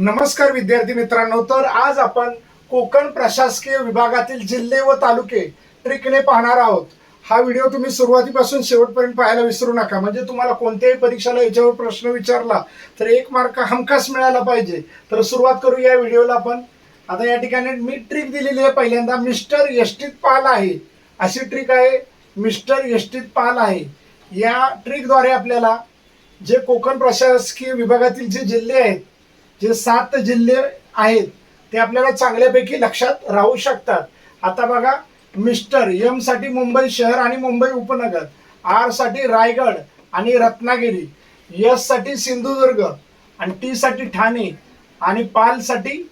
नमस्कार विद्यार्थी मित्रांनो तर आज आपण कोकण प्रशासकीय विभागातील जिल्हे व तालुके ट्रिकने पाहणार आहोत. हा व्हिडिओ तुम्ही सुरुवातीपासून शेवटपर्यंत पाहायला विसरू नका. म्हणजे तुम्हाला कोणत्याही परीक्षेला याच्यावर प्रश्न विचारला तर एक मार्क हमखास मिळाला पाहिजे. तर सुरुवात करू या व्हिडिओला आपण. आता या ठिकाणी मी ट्रिक दिलेली आहे. पहिल्यांदा मिस्टर यष्टीत पाल आहे. अशी ट्रिक आहे. मिस्टर यष्टीत पाल आहे. या ट्रिकद्वारे आपल्याला जे कोकण प्रशासकीय विभागातील जे जिल्हे आहेत जे सात जिल्हे आहेत ते आपल्याला चांगल्यापैकी लक्षात राहू शकतात. आता बघा मिस्टर एमसाठी मुंबई शहर आणि मुंबई उपनगर आरसाठी रायगड आणि रत्नागिरी एससाठी सिंधुदुर्ग आणि टी साठी ठाणे आणि पालसाठी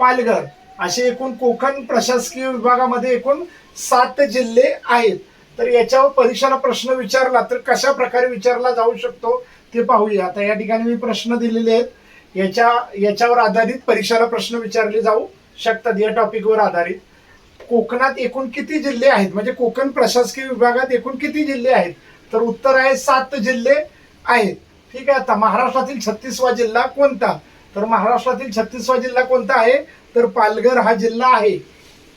पालघर. असे एकूण कोकण प्रशासकीय विभागामध्ये एकूण सात जिल्हे आहेत. तर याच्यावर परीक्षेला प्रश्न विचारला तर कशा प्रकारे विचारला जाऊ शकतो ते पाहूया. आता या ठिकाणी मी प्रश्न दिलेले आहेत. याच्या याच्यावर आधारित परीक्षेला प्रश्न विचारले जाऊ शकतात या टॉपिकवर आधारित. कोकणात एकूण किती जिल्हे आहेत? म्हणजे कोकण प्रशासकीय विभागात एकूण किती जिल्हे आहेत? तर उत्तर आहे सात जिल्हे आहेत. ठीक आहे आता महाराष्ट्रातील छत्तीसवा जिल्हा कोणता? तर महाराष्ट्रातील छत्तीसवा जिल्हा कोणता आहे? तर पालघर हा जिल्हा आहे.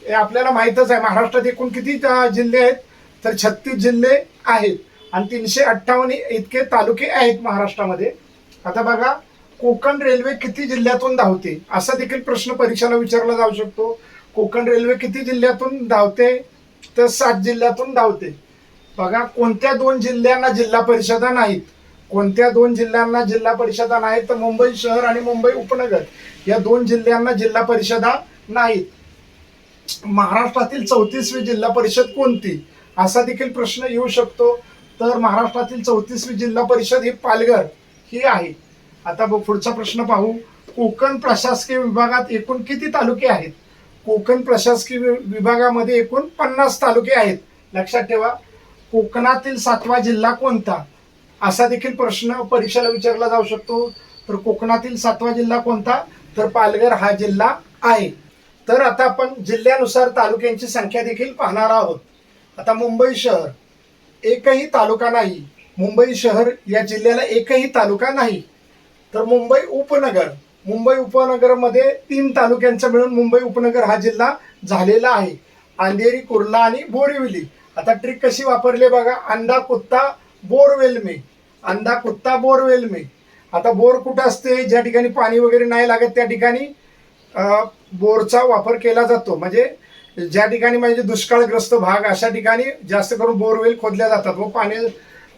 हे आपल्याला माहीतच आहे महाराष्ट्रात एकूण किती जिल्हे आहेत? तर छत्तीस जिल्हे आहेत. आणि तीनशे अठ्ठावन्न इतके तालुके आहेत महाराष्ट्रामध्ये. आता बघा कोकण रेल्वे किती जिल्ह्यातून धावते? असा देखील प्रश्न परीक्षेला विचारला जाऊ शकतो. कोकण रेल्वे किती जिल्ह्यातून धावते? तर सात जिल्ह्यातून धावते. बघा कोणत्या दोन जिल्ह्यांना जिल्हा परिषदा नाहीत? कोणत्या दोन जिल्ह्यांना जिल्हा परिषदा नाहीत? तर मुंबई शहर आणि मुंबई उपनगर या दोन जिल्ह्यांना जिल्हा परिषदा नाहीत. महाराष्ट्रातील चौतीसवी जिल्हा परिषद कोणती? असा देखील प्रश्न येऊ शकतो. तर महाराष्ट्रातील चौतीसवी जिल्हा परिषद ही पालघर ही आहे. आता पुढचा प्रश्न पाहू. कोकण प्रशासकीय विभागात एकूण किती तालुके आहेत? कोकण प्रशासकीय वि- विभागामध्ये एकूण पन्नास तालुके आहेत. लक्षात ठेवा. कोकणातील सातवा जिल्हा कोणता? असा देखील प्रश्न परीक्षेला विचारला जाऊ शकतो. तर कोकणातील सातवा जिल्हा कोणता? तर पालघर हा जिल्हा आहे. तर आता आपण जिल्ह्यानुसार तालुक्यांची संख्या देखील पाहणार आहोत. आता मुंबई शहर एकही तालुका नाही. मुंबई शहर या जिल्ह्याला एकही तालुका नाही. तर मुंबई उपनगर मुंबई उपनगरमध्ये तीन तालुक्यांचा मिळून मुंबई उपनगर हा जिल्हा झालेला आहे. अंधेरी कुर्ला आणि बोरिवली. आता ट्रिक कशी वापरली बघा. अंधा कुत्ता बोरवेलमे अंधा कुत्ता बोरवेलमे आता बोर कुठं असते? ज्या ठिकाणी पाणी वगैरे नाही लागत त्या ठिकाणी बोरचा वापर केला जातो. म्हणजे ज्या ठिकाणी म्हणजे दुष्काळग्रस्त भाग अशा ठिकाणी जास्त करून बोरवेल खोदल्या जातात व पाणी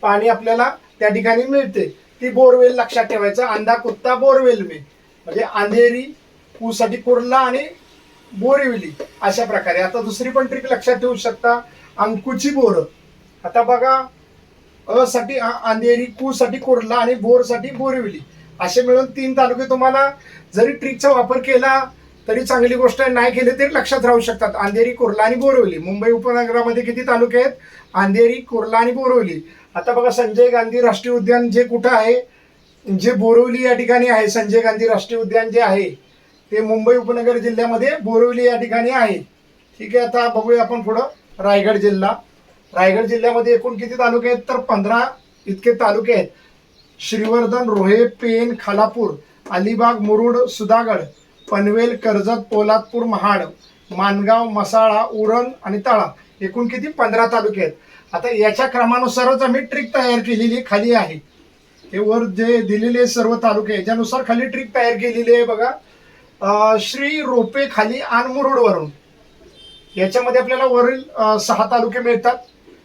पाणी आपल्याला त्या ठिकाणी मिळते. ती बोरवेल लक्षात ठेवायचं. अंधा कुत्ता बोरवेल मी. म्हणजे अंधेरी पूसाठी कुर्ला आणि बोरिवली अशा प्रकारे. आता दुसरी पण ट्रिक लक्षात ठेवू शकता. अंकुची बोर. आता बघा अ साठी अंधेरी कू साठी कुर्ला आणि बोरसाठी बोरिवली. असे मिळून तीन तालुके तुम्हाला जरी ट्रिकचा वापर केला तरी चांगली गोष्ट नाही केली तरी लक्षात राहू शकतात. अंधेरी कुर्ला आणि बोरवली. मुंबई उपनगरामध्ये किती तालुके आहेत? अंधेरी कुर्ला आणि बोरवली. आता बघा संजय गांधी राष्ट्रीय उद्यान जे कुठं आहे जे बोरिवली या ठिकाणी आहे संजय गांधी राष्ट्रीय उद्यान जे आहे ते मुंबई उपनगर जिल्ह्यामध्ये बोरिवली या ठिकाणी आहे. ठीक आहे आता बघूया आपण पुढं रायगड जिल्हा. रायगड जिल्ह्यामध्ये एकूण किती तालुके आहेत? तर पंधरा इतके तालुके आहेत. श्रीवर्धन रोहे पेन खालापूर अलिबाग मुरुड सुधागड पनवेल कर्जत पोलादपूर महाड मानगाव मसाळा उरण आणि तळा एकूण किती? पंधरा तालुके आहेत. आता याच्या क्रमानुसारच आम्ही ट्रिक तयार केलेली खाली आहे. हे वर जे दिलेले सर्व तालुके याच्यानुसार खाली ट्रिक तयार केलेली आहे बघा. श्री रोपे खाली वरून. याच्यामध्ये आपल्याला वरील सहा तालुके मिळतात.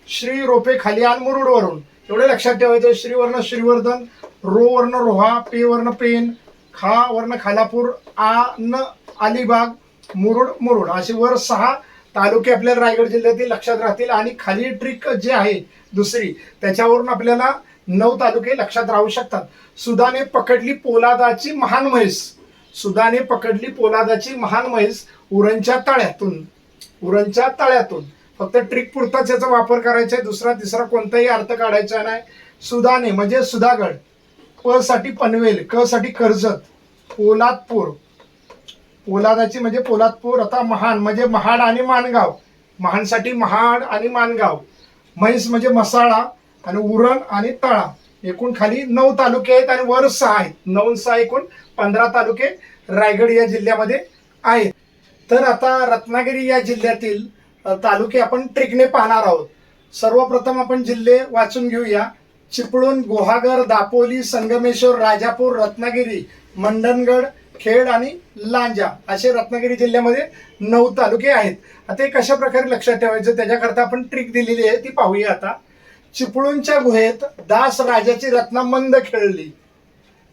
श्री रोपे खाली वरून. एवढे लक्षात ठेवायचं श्रीवर्ण श्रीवर्धन रो वर्ण रोहा पे वर्ण पेन खा वर्ण खालापूर आ न अलिबाग मुरुड मुरुड. असे वर सहा तालुके आपल्याला रायगड जिल्ह्यातील लक्षात राहतील. आणि खाली ट्रिक जे आहे दुसरी त्याच्यावरून आपल्याला नऊ तालुके लक्षात राहू शकतात. सुदाने पकडली पोलादाची महान म्हैस. सुदाने पकडली पोलादाची महान म्हैस उरणच्या तळ्यातून. उरणच्या तळ्यातून. फक्त ट्रिक पुरताच याचा वापर करायचा आहे. दुसरा तिसरा कोणताही अर्थ काढायचा नाही. सुदाने म्हणजे सुधागड. प साठी पनवेल क साठी कर्जत. पोलादपूर. पोलादाची म्हणजे पोलादपूर आता महान म्हणजे महाड आणि मानगाव. महानसाठी महाड आणि मानगाव. म्हैस म्हणजे मसाळा आणि उरण आणि तळा. एकूण खाली नऊ तालुके आहेत आणि वर सहा आहेत. नऊ सहा एकूण पंधरा तालुके रायगड या जिल्ह्यामध्ये आहेत. तर आता रत्नागिरी या जिल्ह्यातील तालुके आपण ट्रिकने पाहणार आहोत. सर्वप्रथम आपण जिल्हे वाचून घेऊया. चिपळूण गुहागर दापोली संगमेश्वर राजापूर रत्नागिरी मंडणगड खेड आणि लांजा असे रत्नागिरी जिल्ह्यामध्ये नऊ तालुके आहेत. आता हे कशा प्रकारे लक्षात ठेवायचं? त्याच्याकरता आपण ट्रिक दिलेली आहे ती पाहूया आता. चिपळूणच्या गुहेत दास राजाची रत्ना मंद खेळली.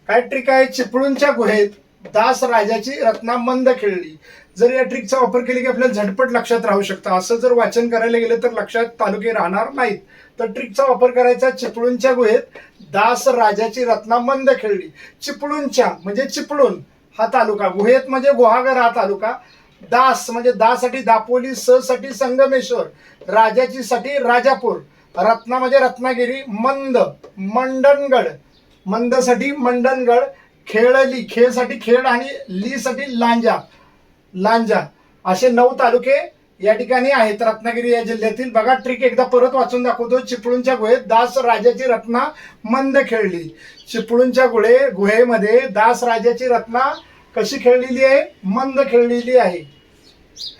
काय ट्रिक आहे? चिपळूणच्या गुहेत दास राजाची रत्ना मंद खेळली. जर या ट्रिकचा वापर केला की आपल्याला झटपट लक्षात राहू शकतं. असं जर वाचन करायला गेलं तर लक्षात तालुके राहणार नाहीत. तर ट्रिकचा वापर करायचा चिपळूणच्या गुहेत दास राजाची रत्ना मंद खेळली. चिपळूणच्या म्हणजे चिपळूण हा तालुका. गुहेत म्हणजे गुहागर हा तालुका. दास म्हणजे दासाठी दापोली स साठी संगमेश्वर राजाची साठी राजापूर रत्ना म्हणजे रत्नागिरी मंद मंडणगड मंदसाठी मंडणगड खेळली खेळसाठी खेळ आणि लीसाठी लांजा लांजा. असे नऊ तालुके या ठिकाणी आहेत. रत्नागिरी या जिल्ह्यातील. बघा ट्रिक एकदा परत वाचून दाखवतो चिपळूणच्या गुहेत दास राजाची रत्ना मंद खेळली. चिपळूणच्या गुळे गुहेमध्ये दास राजाची रत्ना कशी खेळलेली आहे? मंद खेळलेली आहे.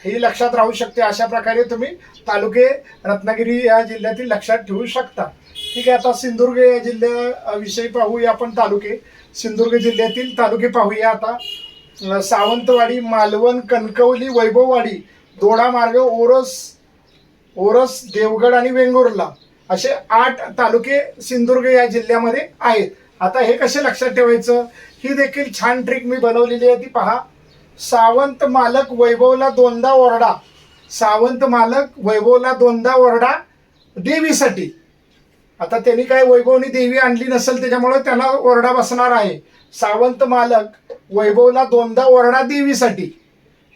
ही लक्षात राहू शकते. अशा प्रकारे तुम्ही तालुके रत्नागिरी या जिल्ह्यातील लक्षात ठेवू शकता. ठीक आहे आता सिंधुदुर्ग या जिल्ह्याविषयी पाहूया आपण तालुके. सिंधुदुर्ग जिल्ह्यातील तालुके पाहूया आता. सावंतवाडी मालवण कणकवली वैभववाडी दोडा मार्ग ओरस ओरस देवगड आणि वेंगुर्ला असे आठ तालुके सिंधुदुर्ग या जिल्ह्यामध्ये आहेत. आता हे कसे लक्षात ठेवायचं? ही देखील छान ट्रिक मी बनवलेली आहे. ती पहा. सावंत मालक वैभवला दोनदा ओरडा. सावंत मालक वैभवला दोनदा ओरडा देवीसाठी. आता त्यांनी काय वैभवनी देवी आणली नसेल त्याच्यामुळे त्याला ओरडा बसणार आहे. सावंत मालक वैभवला दोनदा ओरडा देवीसाठी.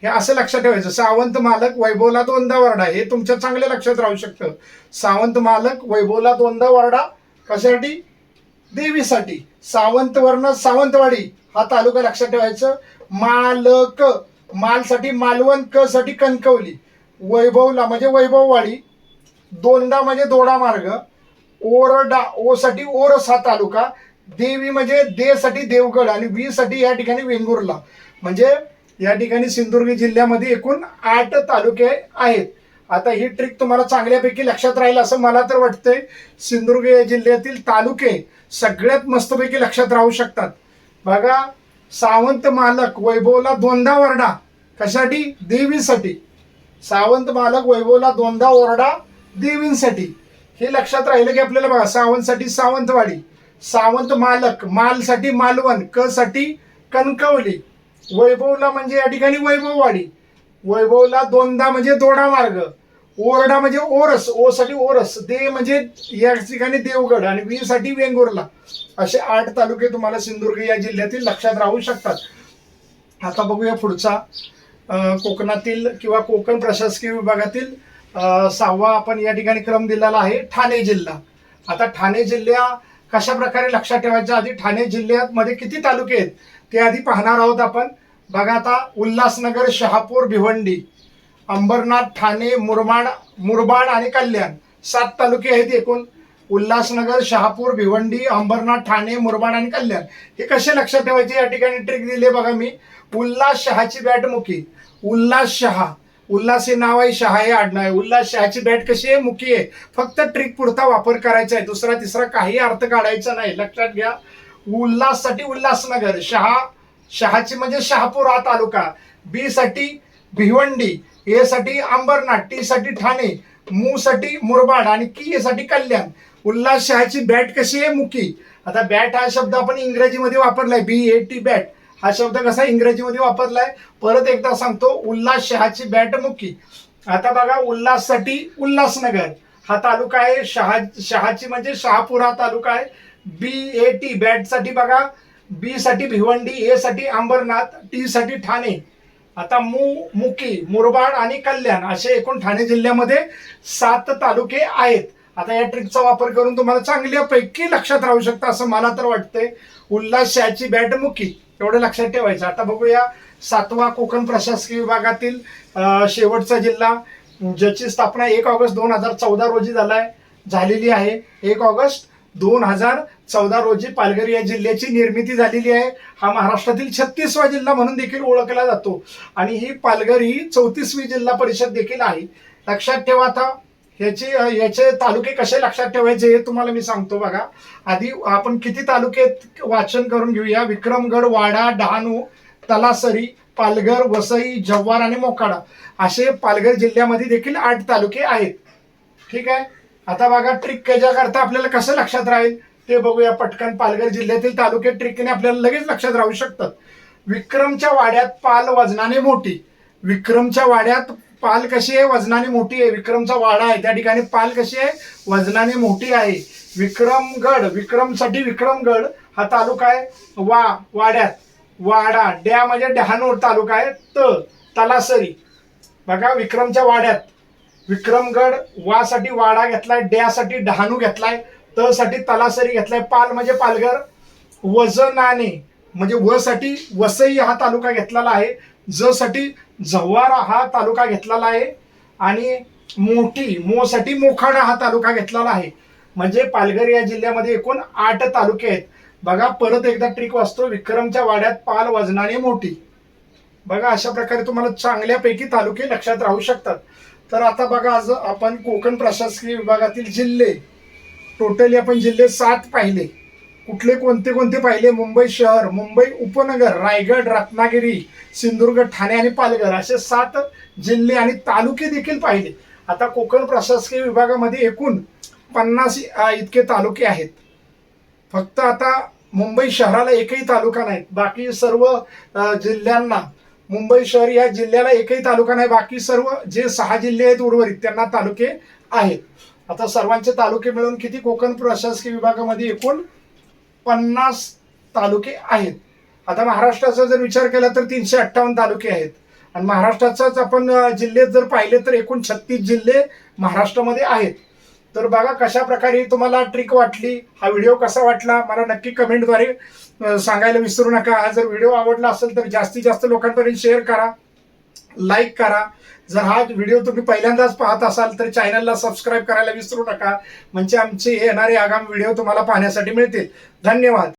हे असं लक्षात ठेवायचं. सावंत मालक वैभवला दोनदा वरडा. हे तुमच्या चांगल्या लक्षात राहू शकतं. सावंत मालक वैभवला दोनदा वरडा. कशासाठी? देवीसाठी. सावंत वर्ण सावंतवाडी. हा तालुका लक्षात ठेवायचं. मालक. मालसाठी मालवण क साठी कणकवली. वैभवला म्हणजे वैभववाडी. दोनदा म्हणजे दोडा मार्ग. ओरडा ओ साठी ओरस हा तालुका. देवी म्हणजे दे साठी देवगड आणि वी साठी या ठिकाणी वेंगुर्ला. म्हणजे या ठिकाणी सिंधुदुर्ग जिल्ह्यामध्ये एकूण आठ तालुके आहेत. आता ही ट्रिक तुम्हाला चांगल्यापैकी लक्षात राहील असं मला तर वाटतंय. सिंधुदुर्ग या जिल्ह्यातील तालुके सगळ्यात मस्तपैकी लक्षात राहू शकतात. बघा सावंत मालक वैभवला दोनदा वरडा कशासाठी? देवीसाठी. सावंत मालक वैभवला दोनदा ओरडा देवींसाठी. हे लक्षात राहिलं की आपल्याला बघा सावंतसाठी सावंतवाडी सावंत मालक मालसाठी मालवण क साठी कणकवली. वैभवला म्हणजे या ठिकाणी वैभववाडी. वैभवला दोनदा म्हणजे दोडा मार्ग. ओरडा म्हणजे ओरस ओ साठी ओरस दे म्हणजे या ठिकाणी देवगड आणि वी साठी वेंगुर्ला. असे आठ तालुके तुम्हाला सिंधुदुर्ग या जिल्ह्यातील लक्षात राहू शकतात. आता बघूया पुढचा कोकणातील किंवा कोकण प्रशासकीय विभागातील सहावा आपण या ठिकाणी क्रम दिलेला आहे ठाणे जिल्हा. आता ठाणे जिल्ह्या कशा प्रकारे लक्षात ठेवायच्या आधी ठाणे जिल्ह्यात मध्ये किती तालुके आहेत ते आधी पाहणार आहोत आपण. बघा आता उल्हासनगर शहापूर भिवंडी अंबरनाथ ठाणे मुरबाड मुरबाड आणि कल्याण सात तालुके आहेत एकूण. उल्हासनगर शहापूर भिवंडी अंबरनाथ ठाणे मुरबाड आणि कल्याण. हे कसे लक्षात ठेवायचे? या ठिकाणी ट्रिक दिली आहे बघा मी. उल्हास शहाची बॅट मुखी उल्हास शहा. उल्हास हे नाव आहे शहा हे आडनाव आहे. उल्हास शहाची बॅट कशी आहे? मुखी आहे. फक्त ट्रिक पुरता वापर करायचा आहे. दुसरा तिसरा काही अर्थ काढायचा नाही. लक्षात घ्या. उल्हाससाठी उल्हासनगर शहा शहाची म्हणजे शहापूर हा तालुका. बी साठी भिवंडी ए साठी अंबरनाथ टी साठी ठाणे मू साठी मुरबाड आणि की साठी कल्याण. उल्हास शहाची बॅट कशी आहे? मुकी. आता बॅट हा शब्द आपण इंग्रजीमध्ये वापरलाय. बी ए टी बॅट हा शब्द कसा इंग्रजीमध्ये वापरलाय? परत एकदा सांगतो. उल्हास शहाची बॅट मुकी. आता बघा उल्हाससाठी उल्हासनगर. हा तालुका आहे शहा शहाची म्हणजे शहापूर हा तालुका आहे. बी ए टी बॅटसाठी बघा. बी साठी भिवंडी ए साठी अंबरनाथ टी साठी ठाणे. आता मू मुकी मुरबाड आणि कल्याण असे एकूण ठाणे जिल्ह्यामध्ये सात तालुके आहेत. आता या ट्रिकचा वापर करून तुम्हाला चांगल्यापैकी लक्षात राहू शकतं असं मला तर वाटतंय. उल्हास शहाची बॅट मुकी एवढं लक्षात ठेवायचं. आता बघूया सातवा कोकण प्रशासकीय विभागातील शेवटचा जिल्हा ज्याची स्थापना एक ऑगस्ट दोन हजार चौदा रोजी झालाय झालेली आहे. एक ऑगस्ट दोन हजार चौदा रोजी पालघर या जिल्ह्याची निर्मिती झालेली आहे. हा महाराष्ट्रातील छत्तीसवा जिल्हा म्हणून देखील ओळखला जातो. आणि ही पालघर ही चौतीसवी जिल्हा परिषद देखील आहे. लक्षात ठेवा आता याचे याचे तालुके कसे लक्षात ठेवायचे हे तुम्हाला मी सांगतो बघा. आधी आपण किती तालुके वाचन करून घेऊया. विक्रमगड वाडा डहाणू तलासरी पालघर वसई जव्हार आणि मोकाडा असे पालघर जिल्ह्यामध्ये देखील आठ तालुके आहेत. ठीक आहे? आता बघा ट्रिक करता आपल्याला कसं लक्षात राहील? ते बघूया पटकन. पालघर जिल्ह्यातील तालुके ट्रिकने आपल्याला लगेच लक्षात राहू शकतात. विक्रमच्या वाड्यात पाल वजनाने मोठी. विक्रमच्या वाड्यात पाल कशी आहे? वजनाने मोठी आहे. विक्रमचा वाडा आहे. त्या ठिकाणी पाल कशी आहे? वजनाने मोठी आहे. विक्रमगड विक्रमसाठी विक्रमगड हा तालुका आहे. वा वाड्यात. वाडा डॅ म्हणजे डहाणूर तालुका आहे. त तलासरी. बघा विक्रमच्या वाड्यात. विक्रमगड वासाठी वाडा घेतलाय ड्यासाठी डहाणू घेतलाय तसाठी तलासरी घेतलाय पाल म्हणजे पालघर वजनाने म्हणजे व साठी वसई हा तालुका घेतलेला आहे ज साठी हा तालुका घेतलेला आहे आणि मोठी मो साठी मोखाडा हा तालुका घेतलेला आहे. म्हणजे पालघर या जिल्ह्यामध्ये एकूण आठ तालुके आहेत. बघा परत एकदा ट्रिक वाचतो विक्रमच्या वाड्यात पाल वजनाने मोठी. बघा अशा प्रकारे तुम्हाला चांगल्यापैकी तालुके लक्षात राहू शकतात. तर आता बघा आज आपण कोकण प्रशासकीय विभागातील जिल्हे टोटली आपण जिल्हे सात पाहिले. कुठले कोणते कोणते पाहिले? मुंबई शहर मुंबई उपनगर रायगड रत्नागिरी सिंधुदुर्ग ठाणे आणि पालघर असे सात जिल्हे आणि तालुके देखील पाहिले. आता कोकण प्रशासकीय विभागामध्ये एकूण पन्नास इतके तालुके आहेत. फक्त आता मुंबई शहराला एकही तालुका नाही बाकी सर्व जिल्ह्यांना मुंबई शहर या जिल्ह्याला एकही तालुका नाही बाकी सर्व जे सहा जिल्हे आहेत उर्वरित त्यांना तालुके आहेत. आता सर्वांचे तालुके मिळून किती? कोकण प्रशासकीय विभागामध्ये एकूण पन्नास तालुके आहेत. आता महाराष्ट्राचा जर विचार केला तर तीनशे अठ्ठावन्न तालुके आहेत. आणि महाराष्ट्राचाच आपण जिल्हे जर पाहिले तर एकूण छत्तीस जिल्हे महाराष्ट्रामध्ये आहेत. तर बघा कशा प्रकारे तुम्हाला ट्रिक वाटली हा व्हिडिओ कसा वाटला मला नक्की कमेंटद्वारे सांगायला विसरू नका. हा जर व्हिडिओ आवडला असेल तर जास्तीत जास्त लोकांपर्यंत शेअर करा लाईक करा. जर हा व्हिडिओ तुम्ही पहिल्यांदाच पाहत असाल तर चॅनलला सबस्क्राईब करायला विसरू नका. म्हणजे आमचे येणारे आगामी व्हिडिओ तुम्हाला पाहण्यासाठी मिळतील. धन्यवाद.